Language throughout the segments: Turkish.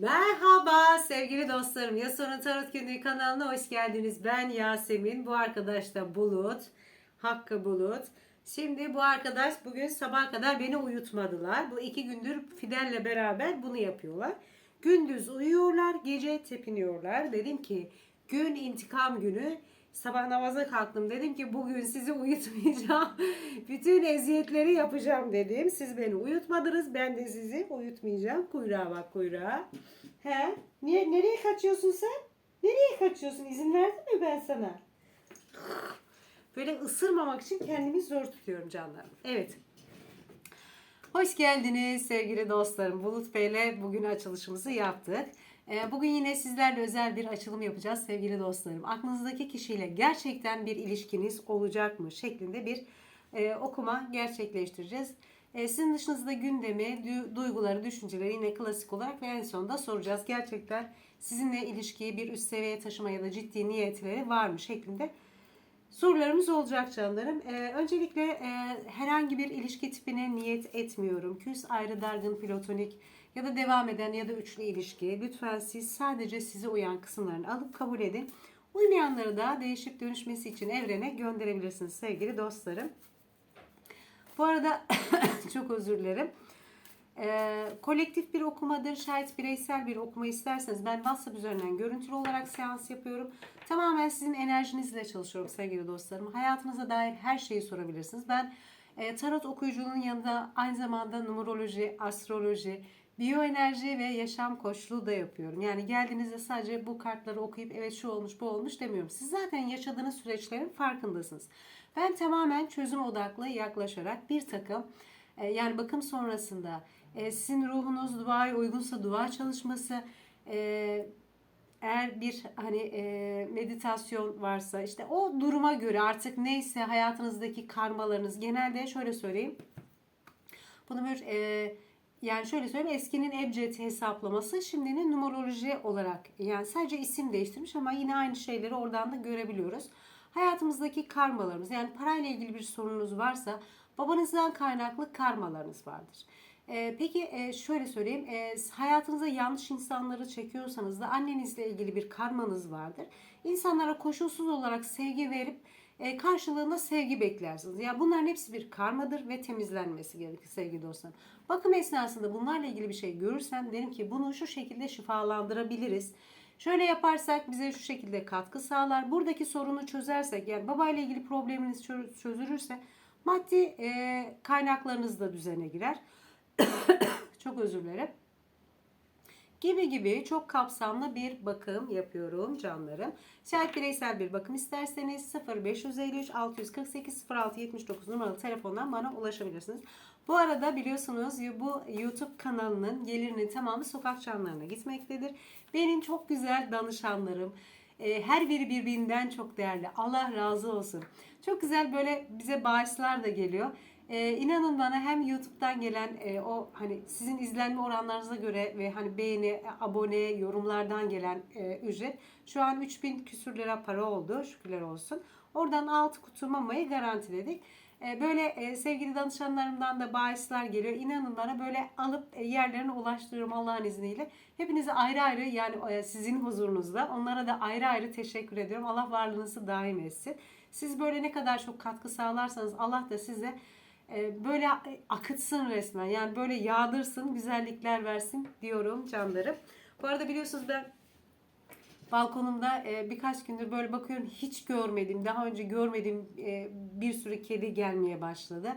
Merhaba sevgili dostlarım. Yasun'un Tarot Günlüğü kanalına hoş geldiniz. Ben Yasemin. Bu arkadaş da Bulut. Hakkı Bulut. Şimdi bu arkadaş bugün sabah kadar beni uyutmadılar. Bu iki gündür Fidel'le beraber bunu yapıyorlar. Gündüz uyuyorlar, gece tepiniyorlar. Dedim ki gün intikam günü. Sabah namaza kalktım. Dedim ki bugün sizi uyutmayacağım. Bütün eziyetleri yapacağım dedim. Siz beni uyutmadınız. Ben de sizi uyutmayacağım. Kuyruğa bak kuyruğa. He? Niye, nereye kaçıyorsun sen? Nereye kaçıyorsun? İzin verdim mi ben sana? Böyle ısırmamak için kendimi zor tutuyorum canlarım. Evet. Hoş geldiniz sevgili dostlarım. Bulut Bey'le bugün açılışımızı yaptık. Ee, Bugün yine sizlerle özel bir açılım yapacağız sevgili dostlarım. Aklınızdaki kişiyle gerçekten bir ilişkiniz olacak mı şeklinde bir e, okuma gerçekleştireceğiz. E, sizin dışınızda gündemi, du- duyguları, düşünceleri yine klasik olarak ve en sonunda soracağız. Gerçekten sizinle ilişkiyi bir üst seviyeye taşıma ya da ciddi niyetleri var mı şeklinde sorularımız olacak canlarım. Ee, öncelikle e, herhangi bir ilişki tipine niyet etmiyorum. Küs, ayrı, dargın, platonik ya da devam eden ya da üçlü ilişki. Lütfen siz sadece size uyan kısımlarını alıp kabul edin. Uymayanları da değişip dönüşmesi için evrene gönderebilirsiniz sevgili dostlarım. Bu arada çok özür dilerim. Ee, kolektif bir okumadır, şayet bireysel bir okuma isterseniz ben WhatsApp üzerinden görüntülü olarak seans yapıyorum. Tamamen sizin enerjinizle çalışıyorum sevgili dostlarım. Hayatınıza dair her şeyi sorabilirsiniz. Ben e, tarot okuyuculuğunun yanında aynı zamanda numeroloji, astroloji, biyoenerji ve yaşam koçluğu da yapıyorum. Yani geldiğinizde sadece bu kartları okuyup evet şu olmuş bu olmuş demiyorum. Siz zaten yaşadığınız süreçlerin farkındasınız. Ben tamamen çözüm odaklı yaklaşarak bir takım e, yani bakım sonrasında e, sizin ruhunuz duaya uygunsa dua çalışması, e, eğer bir hani e, meditasyon varsa işte o duruma göre artık neyse hayatınızdaki karmalarınız genelde şöyle söyleyeyim. Bunu bir e, yani şöyle söyleyeyim eskinin ebced hesaplaması şimdinin numeroloji olarak yani sadece isim değiştirmiş ama yine aynı şeyleri oradan da görebiliyoruz. Hayatımızdaki karmalarımız yani parayla ilgili bir sorununuz varsa babanızdan kaynaklı karmalarınız vardır. Ee, peki e, şöyle söyleyeyim e, hayatınıza yanlış insanları çekiyorsanız da annenizle ilgili bir karmanız vardır. İnsanlara koşulsuz olarak sevgi verip e, karşılığında sevgi beklersiniz. Yani bunların hepsi bir karmadır ve temizlenmesi gerekir sevgili dostlarım. Bakım esnasında bunlarla ilgili bir şey görürsem derim ki bunu şu şekilde şifalandırabiliriz. Şöyle yaparsak bize şu şekilde katkı sağlar. Buradaki sorunu çözersek yani babayla ilgili probleminiz çö- çözülürse maddi e, kaynaklarınız da düzene girer. Çok özür dilerim. Gibi gibi çok kapsamlı bir bakım yapıyorum canlarım. Şayet bireysel bir bakım isterseniz 0553 648 06 79 numaralı telefondan bana ulaşabilirsiniz. Bu arada biliyorsunuz bu YouTube kanalının gelirinin tamamı sokak çanlarına gitmektedir. Benim çok güzel danışanlarım, e, her biri birbirinden çok değerli. Allah razı olsun. Çok güzel böyle bize bağışlar da geliyor. Ee, inanın bana hem YouTube'dan gelen e, o hani sizin izlenme oranlarınıza göre ve hani beğeni, abone, yorumlardan gelen e, ücret şu an 3000 küsür lira para oldu şükürler olsun. Oradan 6 kutu mamayı garantiledik. E, böyle e, sevgili danışanlarımdan da bağışlar geliyor. İnanın bana böyle alıp e, yerlerine ulaştırıyorum Allah'ın izniyle. Hepinize ayrı ayrı yani e, sizin huzurunuzda onlara da ayrı ayrı teşekkür ediyorum. Allah varlığınızı daim etsin. Siz böyle ne kadar çok katkı sağlarsanız Allah da size e, böyle akıtsın resmen. Yani böyle yağdırsın, güzellikler versin diyorum canlarım. Bu arada biliyorsunuz ben balkonumda e, birkaç gündür böyle bakıyorum hiç görmedim, daha önce görmediğim e, bir sürü kedi gelmeye başladı.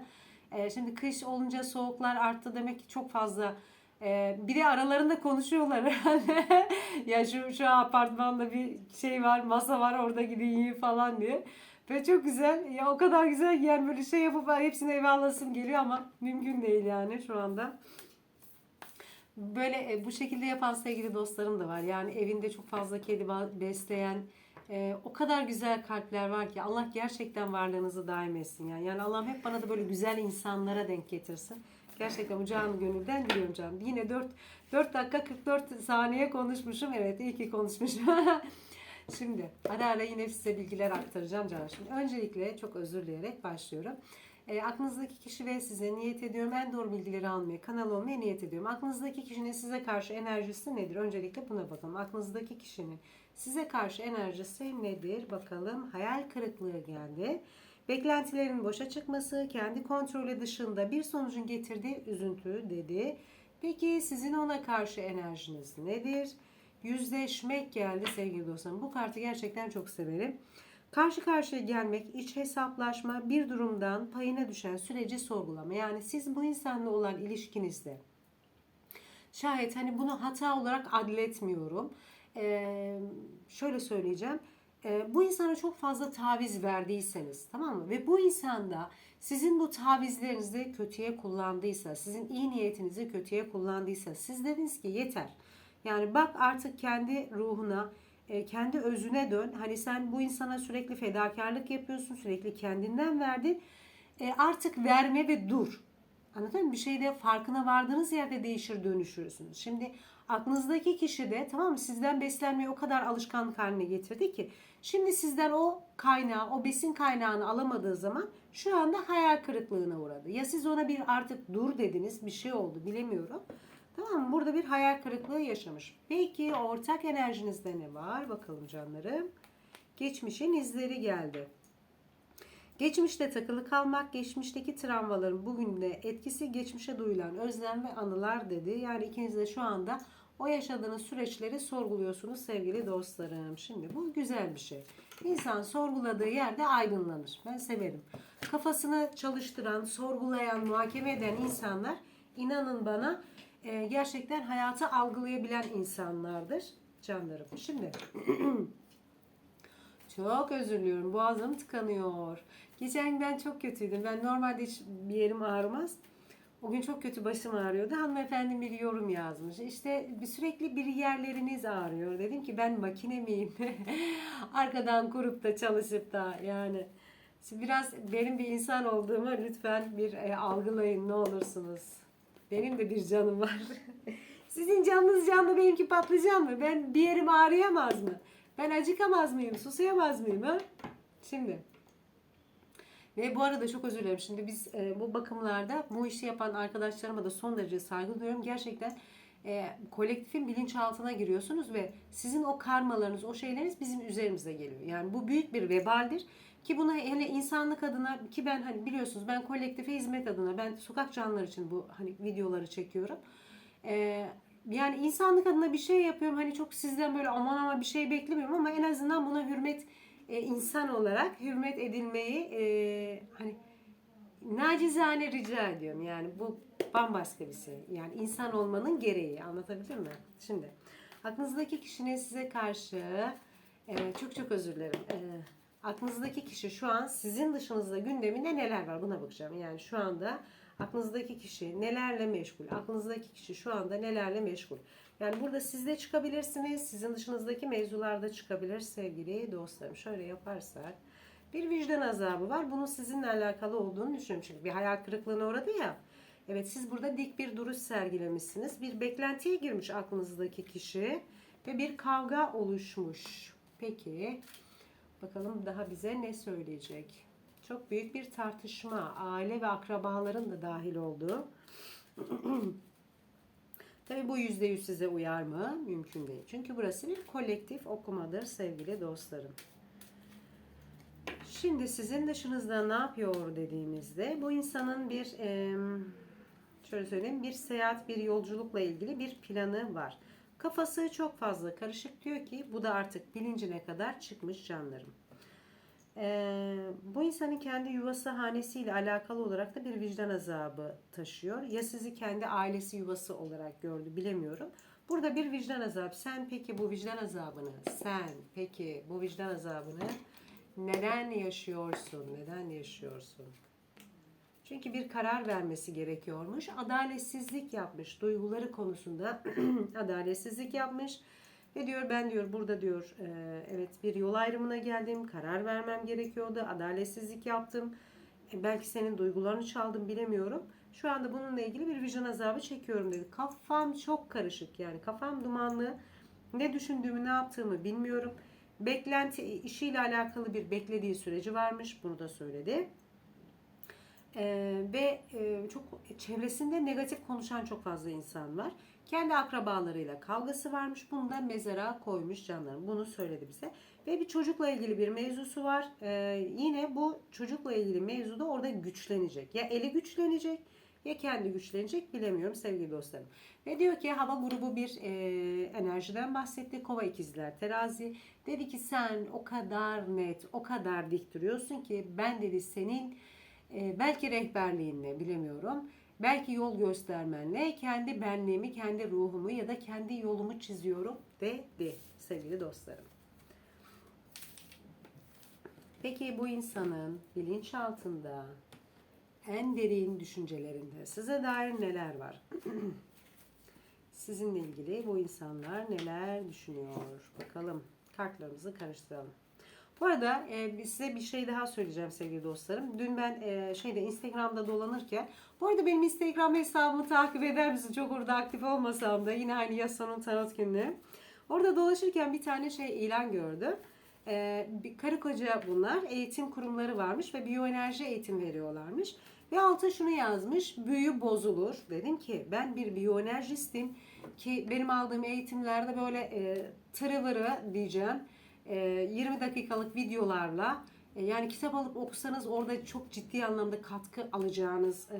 E, şimdi kış olunca soğuklar arttı demek ki çok fazla e, bir de aralarında konuşuyorlar herhalde. ya şu şu apartmanda bir şey var, masa var orada gidin yiyin falan diye. Ve çok güzel. Ya o kadar güzel yani böyle şey yapıp hepsini eve alasım geliyor ama mümkün değil yani şu anda. Böyle e, bu şekilde yapan sevgili dostlarım da var. Yani evinde çok fazla kedi besleyen e, o kadar güzel kalpler var ki Allah gerçekten varlığınızı daim etsin yani. Yani Allah'ım hep bana da böyle güzel insanlara denk getirsin. Gerçekten bu canı gönülden diliyorum canım. Yine 4, 4 dakika 44 saniye konuşmuşum. Evet iyi ki konuşmuşum. Şimdi ara ara yine size bilgiler aktaracağım canım. Öncelikle çok özür dileyerek başlıyorum. E, aklınızdaki kişi ve size niyet ediyorum. En doğru bilgileri almaya, kanal olmaya niyet ediyorum. Aklınızdaki kişinin size karşı enerjisi nedir? Öncelikle buna bakalım. Aklınızdaki kişinin size karşı enerjisi nedir? Bakalım. Hayal kırıklığı geldi. Beklentilerin boşa çıkması, kendi kontrolü dışında bir sonucun getirdiği üzüntü dedi. Peki sizin ona karşı enerjiniz nedir? Yüzleşmek geldi sevgili dostlarım. Bu kartı gerçekten çok severim. Karşı karşıya gelmek, iç hesaplaşma, bir durumdan payına düşen süreci sorgulama. Yani siz bu insanla olan ilişkinizde şayet hani bunu hata olarak adletmiyorum. Ee, şöyle söyleyeceğim. Ee, bu insana çok fazla taviz verdiyseniz tamam mı? Ve bu insanda sizin bu tavizlerinizi kötüye kullandıysa, sizin iyi niyetinizi kötüye kullandıysa, siz dediniz ki yeter. Yani bak artık kendi ruhuna, e, kendi özüne dön. Hani sen bu insana sürekli fedakarlık yapıyorsun, sürekli kendinden verdin. E, artık verme ve dur. Anladın mı? Bir şeyde farkına vardığınız yerde değişir dönüşürsünüz. Şimdi aklınızdaki kişi de tamam mı sizden beslenmeyi o kadar alışkanlık haline getirdi ki şimdi sizden o kaynağı, o besin kaynağını alamadığı zaman şu anda hayal kırıklığına uğradı. Ya siz ona bir artık dur dediniz bir şey oldu bilemiyorum. Tamam mı? Burada bir hayal kırıklığı yaşamış. Peki ortak enerjinizde ne var? Bakalım canlarım. Geçmişin izleri geldi. Geçmişte takılı kalmak, geçmişteki travmaların bugün de etkisi geçmişe duyulan özlem ve anılar dedi. Yani ikiniz de şu anda o yaşadığınız süreçleri sorguluyorsunuz sevgili dostlarım. Şimdi bu güzel bir şey. İnsan sorguladığı yerde aydınlanır. Ben severim. Kafasını çalıştıran, sorgulayan, muhakeme eden insanlar inanın bana e, gerçekten hayatı algılayabilen insanlardır canlarım. Şimdi çok özür diliyorum. Boğazım tıkanıyor. Geçen ben çok kötüydüm. Ben normalde hiç bir yerim ağrımaz. O gün çok kötü başım ağrıyordu. Hanımefendi bir yorum yazmış. İşte bir sürekli bir yerleriniz ağrıyor. Dedim ki ben makine miyim? Arkadan kurup da çalışıp da yani. Biraz benim bir insan olduğumu lütfen bir e, algılayın ne olursunuz. Benim de bir canım var. Sizin canınız canlı benimki patlıcan mı? Ben bir yerim ağrıyamaz mı? Ben acıkamaz mıyım? Susayamaz mıyım? Ha? Şimdi. Ve bu arada çok özür dilerim. Şimdi biz e, bu bakımlarda bu işi yapan arkadaşlarıma da son derece saygı duyuyorum. Gerçekten e, kolektifin bilinçaltına giriyorsunuz ve sizin o karmalarınız, o şeyleriniz bizim üzerimize geliyor. Yani bu büyük bir vebaldir. Ki buna hele insanlık adına ki ben hani biliyorsunuz ben kolektife hizmet adına ben sokak canlıları için bu hani videoları çekiyorum. E, yani insanlık adına bir şey yapıyorum. Hani çok sizden böyle aman ama bir şey beklemiyorum ama en azından buna hürmet e, insan olarak hürmet edilmeyi e, hani nacizane rica ediyorum. Yani bu bambaşka bir şey. Yani insan olmanın gereği. Anlatabildim mi? Şimdi aklınızdaki kişinin size karşı e, çok çok özür dilerim. E, aklınızdaki kişi şu an sizin dışınızda gündeminde neler var buna bakacağım. Yani şu anda aklınızdaki kişi nelerle meşgul? Aklınızdaki kişi şu anda nelerle meşgul? Yani burada siz de çıkabilirsiniz. Sizin dışınızdaki mevzularda çıkabilir sevgili dostlarım. Şöyle yaparsak. Bir vicdan azabı var. Bunun sizinle alakalı olduğunu düşünüyorum. Çünkü bir hayal kırıklığına uğradı ya. Evet siz burada dik bir duruş sergilemişsiniz. Bir beklentiye girmiş aklınızdaki kişi. Ve bir kavga oluşmuş. Peki. Bakalım daha bize ne söyleyecek? Çok büyük bir tartışma. Aile ve akrabaların da dahil olduğu. Tabi bu yüzde yüz size uyar mı? Mümkün değil. Çünkü burası bir kolektif okumadır sevgili dostlarım. Şimdi sizin dışınızda ne yapıyor dediğimizde bu insanın bir şöyle söyleyeyim bir seyahat bir yolculukla ilgili bir planı var. Kafası çok fazla karışık diyor ki bu da artık bilincine kadar çıkmış canlarım. Ee, bu insanın kendi yuvası hanesiyle alakalı olarak da bir vicdan azabı taşıyor. Ya sizi kendi ailesi yuvası olarak gördü bilemiyorum. Burada bir vicdan azabı. Sen peki bu vicdan azabını, sen peki bu vicdan azabını neden yaşıyorsun? Neden yaşıyorsun? Çünkü bir karar vermesi gerekiyormuş. Adaletsizlik yapmış. Duyguları konusunda adaletsizlik yapmış. Ve diyor ben diyor burada diyor e, evet bir yol ayrımına geldim. Karar vermem gerekiyordu. Adaletsizlik yaptım. E, belki senin duygularını çaldım bilemiyorum. Şu anda bununla ilgili bir vicdan azabı çekiyorum dedi. Kafam çok karışık yani kafam dumanlı. Ne düşündüğümü ne yaptığımı bilmiyorum. Beklenti işiyle alakalı bir beklediği süreci varmış. Bunu da söyledi. Ee, ve e, çok çevresinde negatif konuşan çok fazla insan var. Kendi akrabalarıyla kavgası varmış. Bunu da mezara koymuş canlarım. Bunu söyledi bize. Ve bir çocukla ilgili bir mevzusu var. Ee, yine bu çocukla ilgili mevzu da orada güçlenecek. Ya eli güçlenecek ya kendi güçlenecek bilemiyorum sevgili dostlarım. Ve diyor ki hava grubu bir e, enerjiden bahsetti. Kova ikizler terazi. Dedi ki sen o kadar net, o kadar dik duruyorsun ki ben dedi senin e, belki rehberliğinle bilemiyorum. Belki yol göstermenle kendi benliğimi, kendi ruhumu ya da kendi yolumu çiziyorum dedi sevgili dostlarım. Peki bu insanın bilinçaltında en derin düşüncelerinde size dair neler var? Sizinle ilgili bu insanlar neler düşünüyor? Bakalım kartlarımızı karıştıralım. Bu arada e, size bir şey daha söyleyeceğim sevgili dostlarım. Dün ben e, şeyde Instagram'da dolanırken, bu arada benim Instagram hesabımı takip eder misin? Çok orada aktif olmasam da yine aynı Yasa'nın tarot günleri. Orada dolaşırken bir tane şey ilan gördüm. E, bir karı koca bunlar eğitim kurumları varmış ve biyoenerji eğitim veriyorlarmış. Ve altı şunu yazmış, büyü bozulur. Dedim ki ben bir biyoenerjistim ki benim aldığım eğitimlerde böyle e, tırıvırı diyeceğim. E, 20 dakikalık videolarla e, yani kitap alıp okusanız orada çok ciddi anlamda katkı alacağınız e,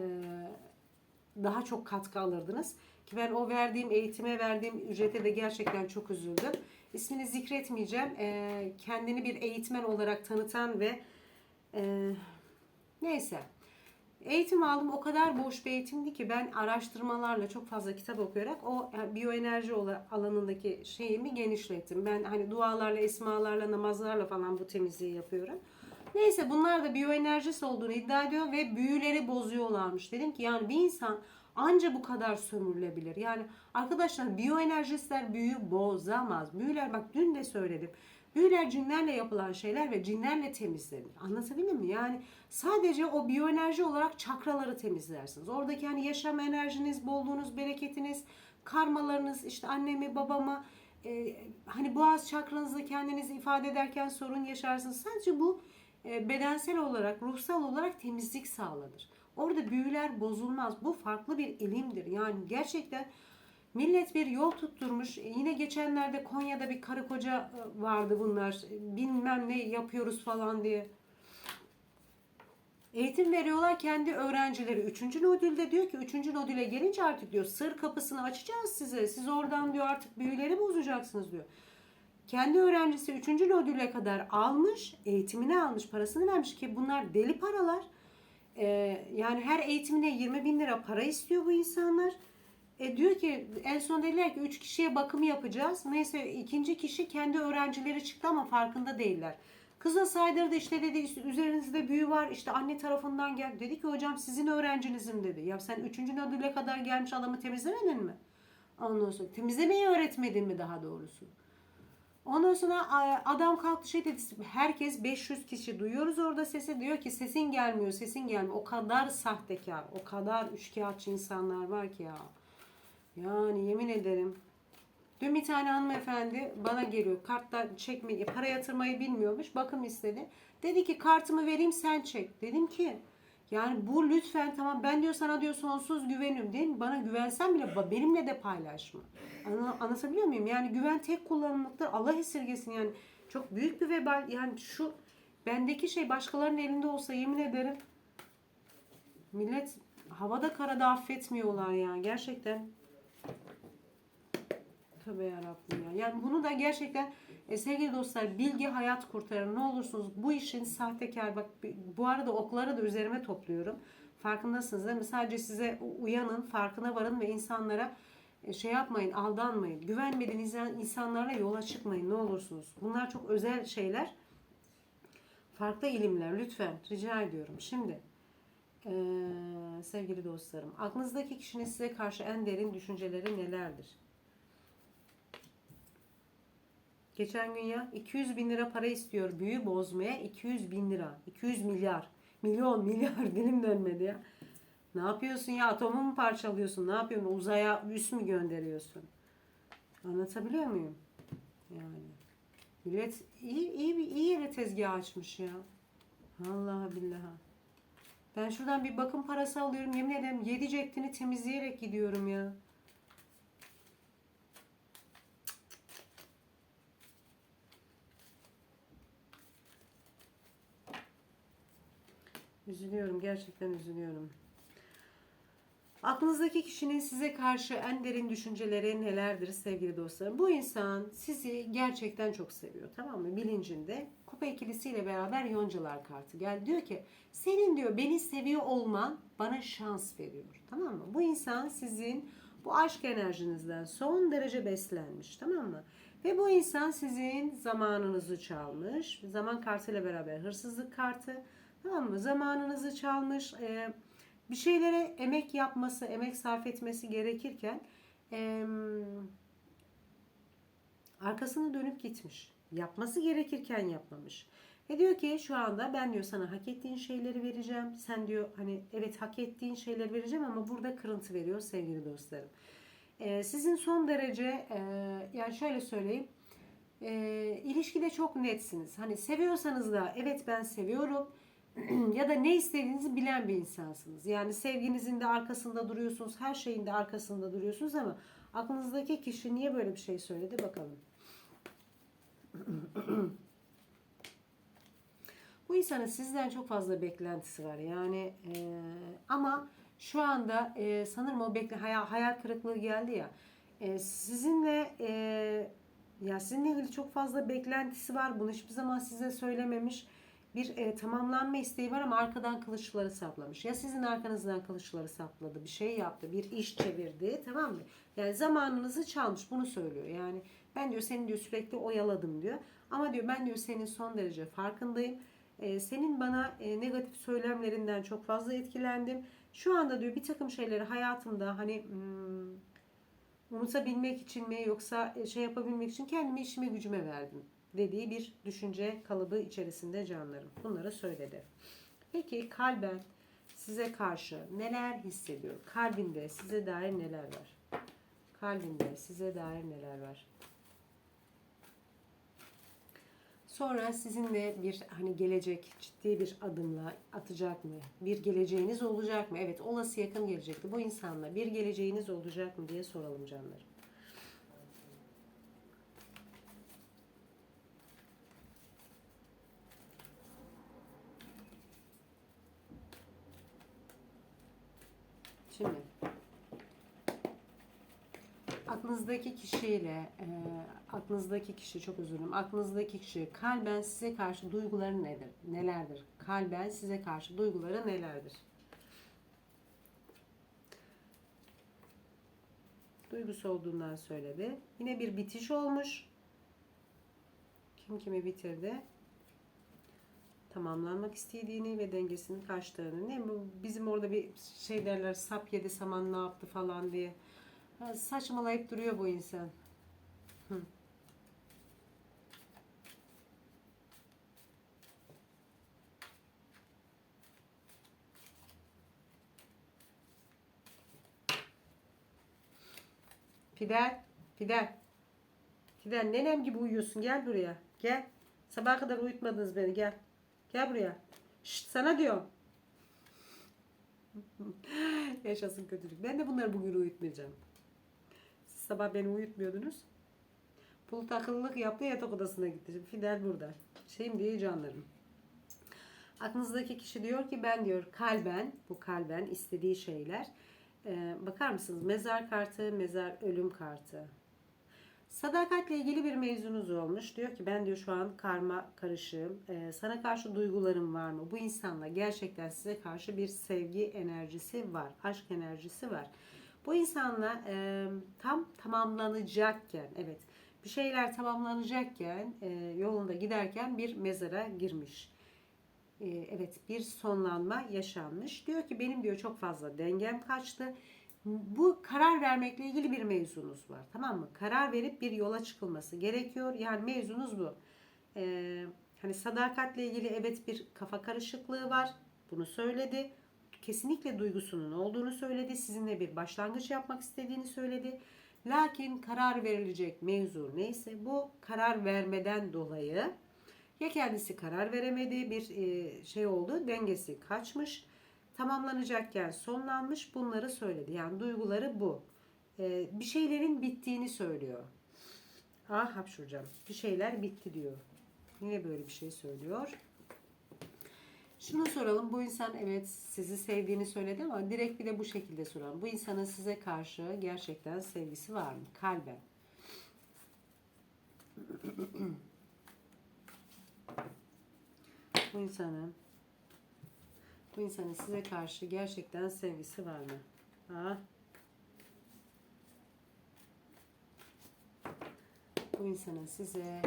daha çok katkı alırdınız. Ki ben o verdiğim eğitime verdiğim ücrete de gerçekten çok üzüldüm. İsmini zikretmeyeceğim. E, kendini bir eğitmen olarak tanıtan ve e, neyse Eğitim aldım. O kadar boş bir eğitimdi ki ben araştırmalarla çok fazla kitap okuyarak o e, biyoenerji alanındaki şeyimi genişlettim. Ben hani dualarla, esmalarla, namazlarla falan bu temizliği yapıyorum. Neyse bunlar da biyoenerjisi olduğunu iddia ediyor ve büyüleri bozuyorlarmış. Dedim ki yani bir insan anca bu kadar sömürülebilir. Yani arkadaşlar biyoenerjistler büyü bozamaz. Büyüler bak dün de söyledim. Büyüler cinlerle yapılan şeyler ve cinlerle temizlenir. Anlatabildim mi? Yani sadece o biyoenerji olarak çakraları temizlersiniz. Oradaki hani yaşam enerjiniz, bolluğunuz, bereketiniz, karmalarınız, işte annemi, babamı, e, hani boğaz çakranızda kendinizi ifade ederken sorun yaşarsınız. Sadece bu e, bedensel olarak, ruhsal olarak temizlik sağlanır. Orada büyüler bozulmaz. Bu farklı bir ilimdir. Yani gerçekten Millet bir yol tutturmuş. E, Yine geçenlerde Konya'da bir karı koca e, vardı bunlar. E, Bilmem ne yapıyoruz falan diye. Eğitim veriyorlar kendi öğrencileri. Üçüncü nodülde diyor ki üçüncü nodüle gelince artık diyor sır kapısını açacağız size. Siz oradan diyor artık büyüleri bozacaksınız diyor. Kendi öğrencisi üçüncü nodüle kadar almış, eğitimini almış, parasını vermiş ki bunlar deli paralar. Ee, yani her eğitimine 20 bin lira para istiyor bu insanlar. E diyor ki en son dediler ki 3 kişiye bakımı yapacağız. Neyse ikinci kişi kendi öğrencileri çıktı ama farkında değiller. Kıza saydırdı işte dedi üzerinizde büyü var işte anne tarafından gel. Dedi ki hocam sizin öğrencinizim dedi. Ya sen 3. nodüle kadar gelmiş adamı temizlemedin mi? Ondan sonra temizlemeyi öğretmedin mi daha doğrusu? Ondan sonra adam kalktı şey dedi herkes 500 kişi duyuyoruz orada sesi diyor ki sesin gelmiyor sesin gelmiyor. O kadar sahtekar o kadar üçkağıtçı insanlar var ki ya. Yani yemin ederim. Dün bir tane hanımefendi bana geliyor. Karttan çekmeyi, para yatırmayı bilmiyormuş. Bakım istedi. Dedi ki kartımı vereyim sen çek. Dedim ki yani bu lütfen tamam ben diyor sana diyor sonsuz güveniyorum değil mi? Bana güvensen bile benimle de paylaşma. Anlatabiliyor muyum? Yani güven tek kullanımlıktır. Allah esirgesin yani. Çok büyük bir vebal. Yani şu bendeki şey başkalarının elinde olsa yemin ederim millet havada karada affetmiyorlar ya. Gerçekten Tövbe yarabbim ya. Yani bunu da gerçekten e, sevgili dostlar bilgi hayat kurtarır. Ne olursunuz bu işin sahtekar bak bu arada okları da üzerime topluyorum. Farkındasınız değil mi? Sadece size uyanın, farkına varın ve insanlara e, şey yapmayın, aldanmayın. Güvenmediğiniz insanlarla yola çıkmayın ne olursunuz. Bunlar çok özel şeyler. Farklı ilimler lütfen rica ediyorum. Şimdi eee, sevgili dostlarım aklınızdaki kişinin size karşı en derin düşünceleri nelerdir? Geçen gün ya 200 bin lira para istiyor büyü bozmaya 200 bin lira. 200 milyar. Milyon milyar dilim dönmedi ya. Ne yapıyorsun ya atomu mu parçalıyorsun? Ne yapıyorsun? Uzaya üs mü gönderiyorsun? Anlatabiliyor muyum? Yani. Millet iyi, iyi, bir iyi yere tezgah açmış ya. Allah billahi. Ben şuradan bir bakım parası alıyorum. Yemin ederim yedi ceddini temizleyerek gidiyorum ya. Üzülüyorum. Gerçekten üzülüyorum. Aklınızdaki kişinin size karşı en derin düşünceleri nelerdir sevgili dostlarım? Bu insan sizi gerçekten çok seviyor tamam mı? Bilincinde kupa ikilisiyle beraber yoncalar kartı gel diyor ki senin diyor beni seviyor olman bana şans veriyor tamam mı? Bu insan sizin bu aşk enerjinizden son derece beslenmiş tamam mı? Ve bu insan sizin zamanınızı çalmış. Zaman kartıyla beraber hırsızlık kartı tamam mı? Zamanınızı çalmış. Eee bir şeylere emek yapması, emek sarf etmesi gerekirken em, arkasını dönüp gitmiş. Yapması gerekirken yapmamış. Ve diyor ki şu anda ben diyor sana hak ettiğin şeyleri vereceğim. Sen diyor hani evet hak ettiğin şeyleri vereceğim ama burada kırıntı veriyor sevgili dostlarım. Ee, sizin son derece e, yani şöyle söyleyeyim. E, ilişkide çok netsiniz. Hani seviyorsanız da evet ben seviyorum ya da ne istediğinizi bilen bir insansınız. Yani sevginizin de arkasında duruyorsunuz, her şeyin de arkasında duruyorsunuz ama aklınızdaki kişi niye böyle bir şey söyledi bakalım. Bu insanın sizden çok fazla beklentisi var. Yani e, ama şu anda e, sanırım o bekle hayal, hayal kırıklığı geldi ya. E, sizinle e, ya sizinle ilgili çok fazla beklentisi var. Bunu hiçbir zaman size söylememiş bir e, tamamlanma isteği var ama arkadan kılıçları saplamış. Ya sizin arkanızdan kılıçları sapladı, bir şey yaptı, bir iş çevirdi, tamam mı? Yani zamanınızı çalmış, bunu söylüyor. Yani ben diyor seni diyor sürekli oyaladım diyor. Ama diyor ben diyor senin son derece farkındayım. E, senin bana e, negatif söylemlerinden çok fazla etkilendim. Şu anda diyor bir takım şeyleri hayatımda hani hmm, unutabilmek için mi yoksa e, şey yapabilmek için kendimi işime gücüme verdim dediği bir düşünce kalıbı içerisinde canlarım. Bunları söyledi. Peki kalben size karşı neler hissediyor? Kalbinde size dair neler var? Kalbinde size dair neler var? Sonra sizinle bir hani gelecek ciddi bir adımla atacak mı? Bir geleceğiniz olacak mı? Evet olası yakın gelecekti. Bu insanla bir geleceğiniz olacak mı diye soralım canlarım. Şimdi aklınızdaki kişiyle e, aklınızdaki kişi çok özür dilerim. Aklınızdaki kişi kalben size karşı duyguları nedir? Nelerdir? Kalben size karşı duyguları nelerdir? Duygusu olduğundan söyledi. Yine bir bitiş olmuş. Kim kimi bitirdi? tamamlanmak istediğini ve dengesinin kaçtığını. Ne bu bizim orada bir şey derler sap yedi saman ne yaptı falan diye. Ha, saçmalayıp duruyor bu insan. Hı. Fidel, Fidel. Fidel nenem gibi uyuyorsun gel buraya. Gel. Sabaha kadar uyutmadınız beni gel. Gel buraya. Şşt, sana diyorum. Yaşasın kötülük. Ben de bunları bugün uyutmayacağım. Sabah beni uyutmuyordunuz. Bulut akıllılık yaptı yatak odasına gitti. Fidel burada. Şimdi canlarım. Aklınızdaki kişi diyor ki ben diyor kalben, bu kalben istediği şeyler. Ee, bakar mısınız? Mezar kartı, mezar ölüm kartı. Sadakatle ilgili bir mevzunuz olmuş. Diyor ki ben diyor şu an karma karışığım. Ee, sana karşı duygularım var mı? Bu insanla gerçekten size karşı bir sevgi enerjisi var. Aşk enerjisi var. Bu insanla e, tam tamamlanacakken evet bir şeyler tamamlanacakken e, yolunda giderken bir mezara girmiş. E, evet bir sonlanma yaşanmış. Diyor ki benim diyor çok fazla dengem kaçtı bu karar vermekle ilgili bir mevzunuz var. Tamam mı? Karar verip bir yola çıkılması gerekiyor. Yani mevzunuz bu. Ee, hani sadakatle ilgili evet bir kafa karışıklığı var. Bunu söyledi. Kesinlikle duygusunun olduğunu söyledi. Sizinle bir başlangıç yapmak istediğini söyledi. Lakin karar verilecek mevzu neyse bu karar vermeden dolayı ya kendisi karar veremedi bir e, şey oldu dengesi kaçmış tamamlanacakken sonlanmış bunları söyledi. Yani duyguları bu. Ee, bir şeylerin bittiğini söylüyor. Ah hapşuracağım. Bir şeyler bitti diyor. Yine böyle bir şey söylüyor. Şunu soralım. Bu insan evet sizi sevdiğini söyledi ama direkt bir de bu şekilde soralım. Bu insanın size karşı gerçekten sevgisi var mı? Kalben. bu insanın bu insanın size karşı gerçekten sevgisi var mı? Ha? Bu insanın size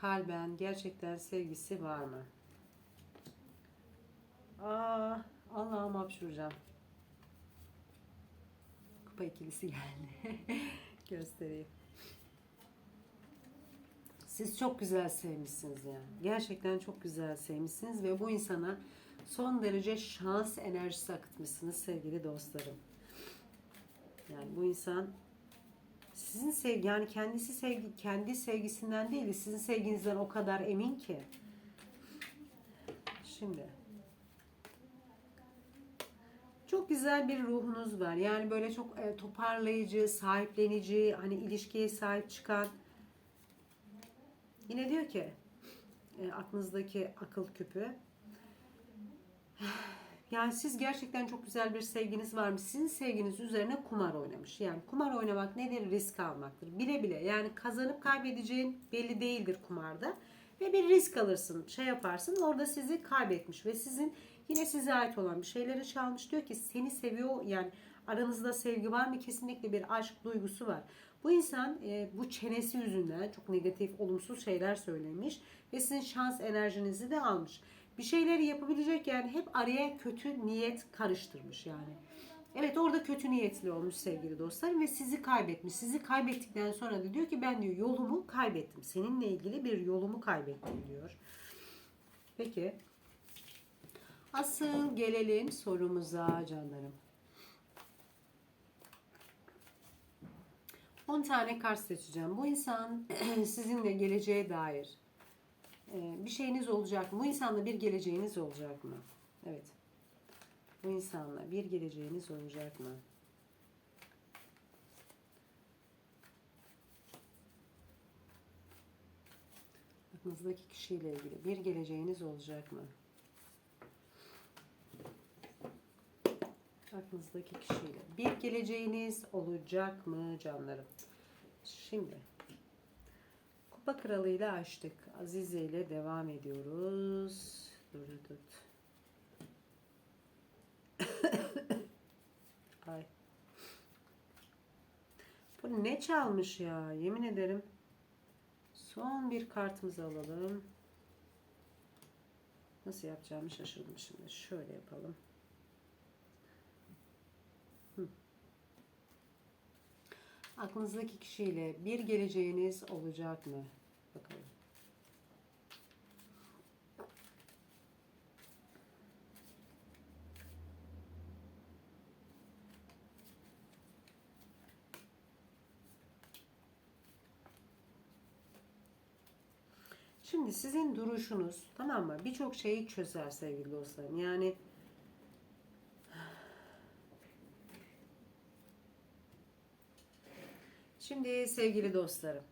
kalben gerçekten sevgisi var mı? Aa, Allah'ım hapşuracağım. Kupa ikilisi geldi. Göstereyim. Siz çok güzel sevmişsiniz yani. Gerçekten çok güzel sevmişsiniz ve bu insana son derece şans enerjisi akıtmışsınız sevgili dostlarım. Yani bu insan sizin sevgi yani kendisi sevgi kendi sevgisinden değil de sizin sevginizden o kadar emin ki. Şimdi çok güzel bir ruhunuz var. Yani böyle çok e, toparlayıcı, sahiplenici, hani ilişkiye sahip çıkan. Yine diyor ki e, aklınızdaki akıl küpü. Yani siz gerçekten çok güzel bir sevginiz varmış. Sizin sevginiz üzerine kumar oynamış. Yani kumar oynamak nedir? Risk almaktır. Bile bile yani kazanıp kaybedeceğin belli değildir kumarda. Ve bir risk alırsın, şey yaparsın. Orada sizi kaybetmiş ve sizin yine size ait olan bir şeyleri çalmış. Diyor ki seni seviyor yani aranızda sevgi var mı? Kesinlikle bir aşk duygusu var. Bu insan e, bu çenesi yüzünden çok negatif, olumsuz şeyler söylemiş ve sizin şans enerjinizi de almış. Bir şeyleri yapabilecek yani hep araya kötü niyet karıştırmış yani. Evet orada kötü niyetli olmuş sevgili dostlar ve sizi kaybetmiş. Sizi kaybettikten sonra da diyor ki ben diyor yolumu kaybettim. Seninle ilgili bir yolumu kaybettim diyor. Peki. Asıl gelelim sorumuza canlarım. 10 tane kart seçeceğim. Bu insan sizinle geleceğe dair e, bir şeyiniz olacak mı? Bu insanla bir geleceğiniz olacak mı? Evet. Bu insanla bir geleceğiniz olacak mı? Aklınızdaki kişiyle ilgili bir geleceğiniz olacak mı? Aklınızdaki kişiyle bir geleceğiniz olacak mı canlarım? Şimdi Kupa kralıyla açtık. Azize ile devam ediyoruz. Dur dur. Ay. Bu ne çalmış ya? Yemin ederim. Son bir kartımızı alalım. Nasıl yapacağımı şaşırdım şimdi. Şöyle yapalım. Aklınızdaki kişiyle bir geleceğiniz olacak mı? Bakalım. Şimdi sizin duruşunuz tamam mı? Birçok şeyi çözer sevgili dostlarım. Yani Şimdi sevgili dostlarım.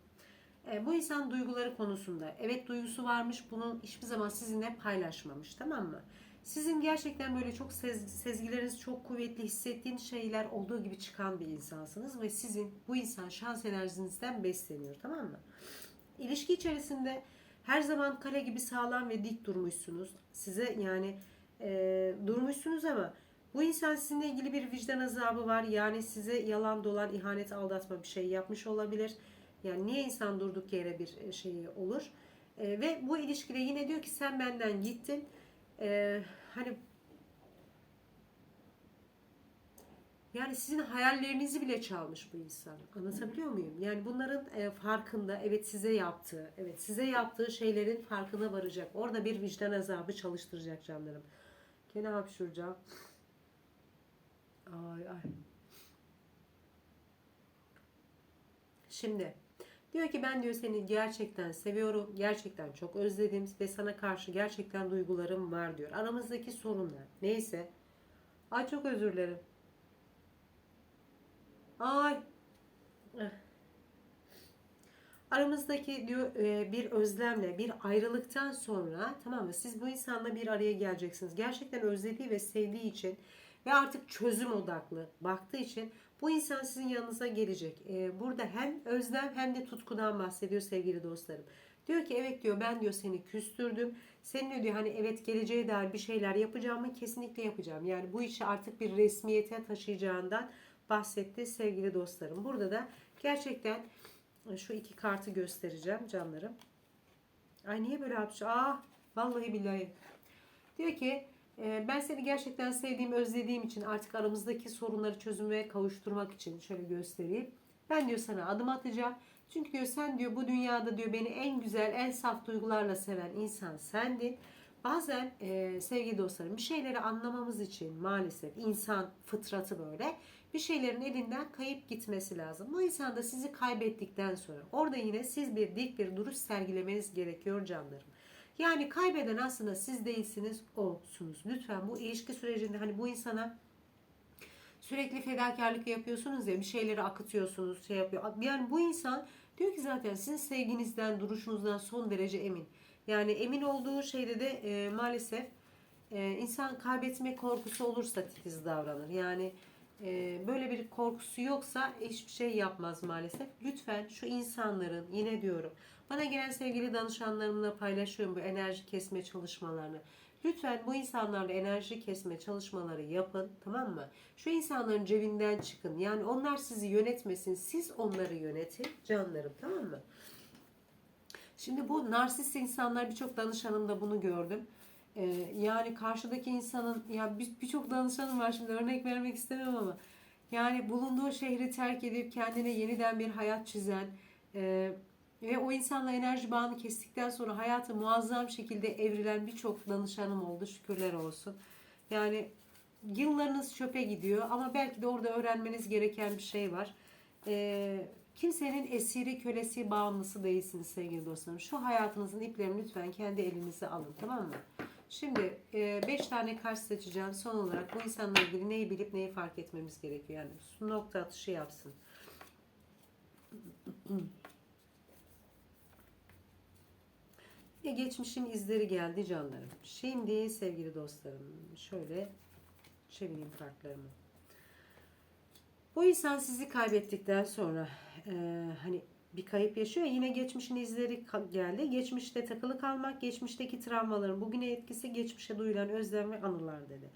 e, bu insan duyguları konusunda evet duygusu varmış bunu hiçbir zaman sizinle paylaşmamış tamam mı? Sizin gerçekten böyle çok sez, sezgileriniz çok kuvvetli hissettiğin şeyler olduğu gibi çıkan bir insansınız ve sizin bu insan şans enerjinizden besleniyor tamam mı? İlişki içerisinde her zaman kale gibi sağlam ve dik durmuşsunuz. Size yani e, durmuşsunuz ama bu insan sizinle ilgili bir vicdan azabı var. Yani size yalan dolan, ihanet, aldatma bir şey yapmış olabilir. Yani niye insan durduk yere bir şey olur? E, ve bu ilişkide yine diyor ki sen benden gittin. E, hani yani sizin hayallerinizi bile çalmış bu insan. Anlatabiliyor muyum? Yani bunların e, farkında evet size yaptığı, evet size yaptığı şeylerin farkına varacak. Orada bir vicdan azabı çalıştıracak canlarım. Gene hapşuracağım. Ay ay. Şimdi diyor ki ben diyor seni gerçekten seviyorum. Gerçekten çok özledim ve sana karşı gerçekten duygularım var diyor. Aramızdaki sorunlar neyse Ay çok özür dilerim. Ay. Eh. Aramızdaki diyor e, bir özlemle, bir ayrılıktan sonra tamam mı? Siz bu insanla bir araya geleceksiniz. Gerçekten özlediği ve sevdiği için ve artık çözüm odaklı baktığı için bu insan sizin yanınıza gelecek. E, burada hem özlem hem de tutkudan bahsediyor sevgili dostlarım. Diyor ki evet diyor ben diyor seni küstürdüm. Seninle diyor hani evet geleceğe dair bir şeyler yapacağım mı? Kesinlikle yapacağım. Yani bu işi artık bir resmiyete taşıyacağından bahsetti sevgili dostlarım. Burada da gerçekten şu iki kartı göstereceğim canlarım. Ay niye böyle yapmış? Ah vallahi billahi. Diyor ki e, ben seni gerçekten sevdiğim, özlediğim için artık aramızdaki sorunları çözüme kavuşturmak için şöyle göstereyim. Ben diyor sana adım atacağım. Çünkü diyor sen diyor bu dünyada diyor beni en güzel, en saf duygularla seven insan sendin. Bazen e, sevgili dostlarım bir şeyleri anlamamız için maalesef insan fıtratı böyle bir şeylerin elinden kayıp gitmesi lazım. Bu insan da sizi kaybettikten sonra orada yine siz bir dik bir duruş sergilemeniz gerekiyor canlarım. Yani kaybeden aslında siz değilsiniz, olsunuz. Lütfen bu ilişki sürecinde hani bu insana sürekli fedakarlık yapıyorsunuz ya bir şeyleri akıtıyorsunuz şey yapıyor. Yani bu insan diyor ki zaten sizin sevginizden duruşunuzdan son derece emin. Yani emin olduğu şeyde de e, maalesef e, insan kaybetme korkusu olursa titiz davranır. Yani e, böyle bir korkusu yoksa hiçbir şey yapmaz maalesef. Lütfen şu insanların yine diyorum bana gelen sevgili danışanlarımla paylaşıyorum bu enerji kesme çalışmalarını. Lütfen bu insanlarla enerji kesme çalışmaları yapın tamam mı? Şu insanların cebinden çıkın. Yani onlar sizi yönetmesin. Siz onları yönetin canlarım tamam mı? Şimdi bu narsist insanlar birçok danışanımda bunu gördüm. Ee, yani karşıdaki insanın ya bir- birçok danışanım var şimdi örnek vermek istemem ama yani bulunduğu şehri terk edip kendine yeniden bir hayat çizen e, ve o insanla enerji bağını kestikten sonra hayatı muazzam şekilde evrilen birçok danışanım oldu şükürler olsun. Yani yıllarınız çöpe gidiyor ama belki de orada öğrenmeniz gereken bir şey var. Ee, kimsenin esiri, kölesi, bağımlısı değilsiniz sevgili dostlarım. Şu hayatınızın iplerini lütfen kendi elinize alın tamam mı? Şimdi 5 tane kart seçeceğim. Son olarak bu insanla ilgili neyi bilip neyi fark etmemiz gerekiyor. Yani nokta atışı yapsın. Ve geçmişin izleri geldi canlarım. Şimdi sevgili dostlarım şöyle çevireyim kartlarımı. Bu insan sizi kaybettikten sonra e, hani bir kayıp yaşıyor. Yine geçmişin izleri geldi. Geçmişte takılı kalmak, geçmişteki travmaların bugüne etkisi, geçmişe duyulan özlem ve anılar dedi.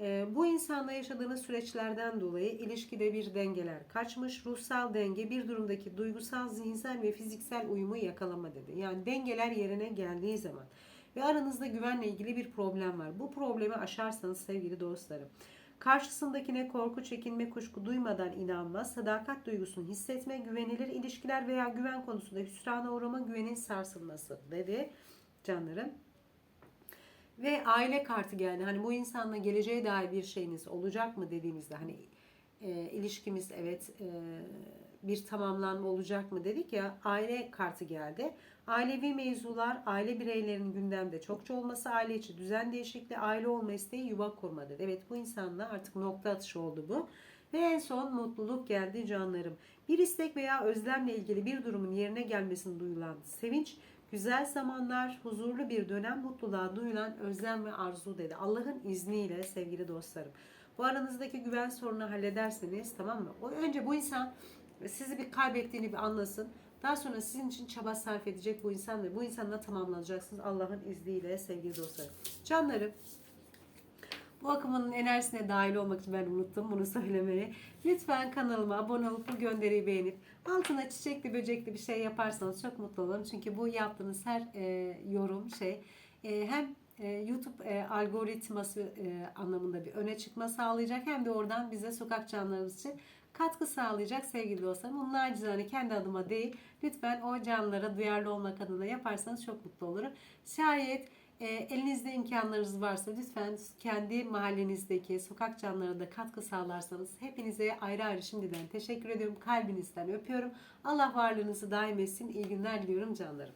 E, bu insanla yaşadığınız süreçlerden dolayı ilişkide bir dengeler kaçmış. Ruhsal denge bir durumdaki duygusal, zihinsel ve fiziksel uyumu yakalama dedi. Yani dengeler yerine geldiği zaman ve aranızda güvenle ilgili bir problem var. Bu problemi aşarsanız sevgili dostlarım Karşısındakine korku, çekinme, kuşku duymadan inanma, sadakat duygusunu hissetme, güvenilir ilişkiler veya güven konusunda hüsrana uğrama, güvenin sarsılması dedi canlarım. Ve aile kartı geldi. Hani bu insanla geleceğe dair bir şeyiniz olacak mı dediğimizde hani e, ilişkimiz evet e, bir tamamlanma olacak mı dedik ya aile kartı geldi. Ailevi mevzular, aile bireylerinin gündemde çokça olması, aile içi düzen değişikliği, aile olma isteği, yuva kurma dedi. Evet bu insanla artık nokta atışı oldu bu. Ve en son mutluluk geldi canlarım. Bir istek veya özlemle ilgili bir durumun yerine gelmesini duyulan sevinç, güzel zamanlar, huzurlu bir dönem, mutluluğa duyulan özlem ve arzu dedi. Allah'ın izniyle sevgili dostlarım. Bu aranızdaki güven sorunu hallederseniz tamam mı? Önce bu insan sizi bir kaybettiğini bir anlasın. Daha sonra sizin için çaba sarf edecek bu insan ve bu insanla tamamlanacaksınız Allah'ın izniyle sevgili dostlarım. Canlarım bu akımın enerjisine dahil olmak için ben unuttum bunu söylemeyi. Lütfen kanalıma abone olup bu gönderiyi beğenip altına çiçekli böcekli bir şey yaparsanız çok mutlu olurum. Çünkü bu yaptığınız her e, yorum şey e, hem e, YouTube e, algoritması e, anlamında bir öne çıkma sağlayacak hem de oradan bize sokak canlılarımız için katkı sağlayacak sevgili dostlarım. Bunun nacizane kendi adıma değil. Lütfen o canlılara duyarlı olmak adına yaparsanız çok mutlu olurum. Şayet e, elinizde imkanlarınız varsa lütfen kendi mahallenizdeki sokak canlılarına da katkı sağlarsanız hepinize ayrı ayrı şimdiden teşekkür ediyorum. Kalbinizden öpüyorum. Allah varlığınızı daim etsin. İyi günler diliyorum canlarım.